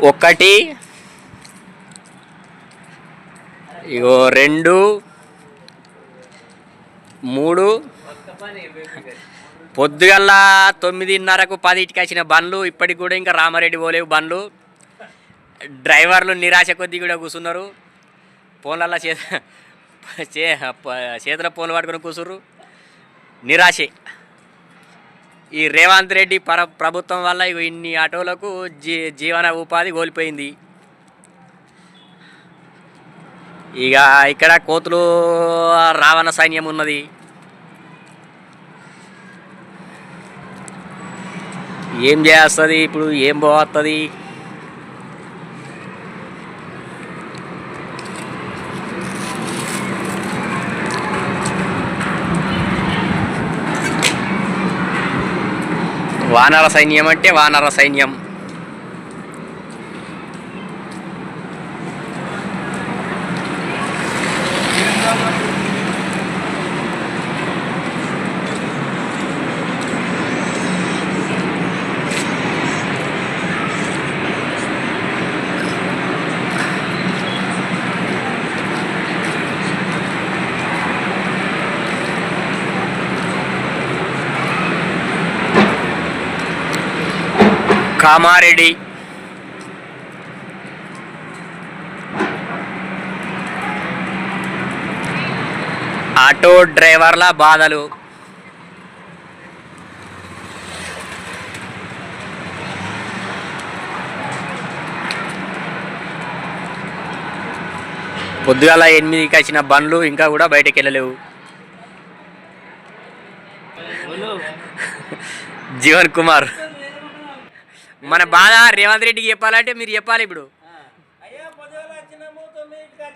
ఒకటి. ఇగో రెండు. మూడు. పొద్దుగల్లా తొమ్మిదిన్నరకు పదిటికి వచ్చిన బండ్లు ఇప్పటికి కూడా ఇంకా రామారెడ్డి పోలేవు బండ్లు. డ్రైవర్లు నిరాశ కొద్దీ కూడా కూర్చున్నారు ఫోన్లల్లో చేత చే ప- చేతుల ఫోన్లు పట్టుకుని కూర్చుర్రు నిరాశే. ఈ రేవంత్ రెడ్డి పర ప్రభుత్వం వల్ల ఇన్ని ఆటోలకు జీ జీవన ఉపాధి కోల్పోయింది. ఇక ఇక్కడ కోతులు రావణ సైన్యం ఉన్నది. ఏం చేస్తుంది ఇప్పుడు? ఏం పోతుంది వానర సైన్యం అంటే వానర సైన్యం. కామారెడ్డి. ఆటో డ్రైవర్ల బాధలు. పొద్దుగాల ఎనిమిదికి వచ్చిన బండ్లు ఇంకా కూడా బయటకు వెళ్ళలేవు జీవన్ కుమార్. మన బాధ రేవంత్ రెడ్డికి చెప్పాలంటే మీరు చెప్పాలి ఇప్పుడు. అయ్యా పొద్దుగాల వచ్చినాము? తొమ్మిదింటికి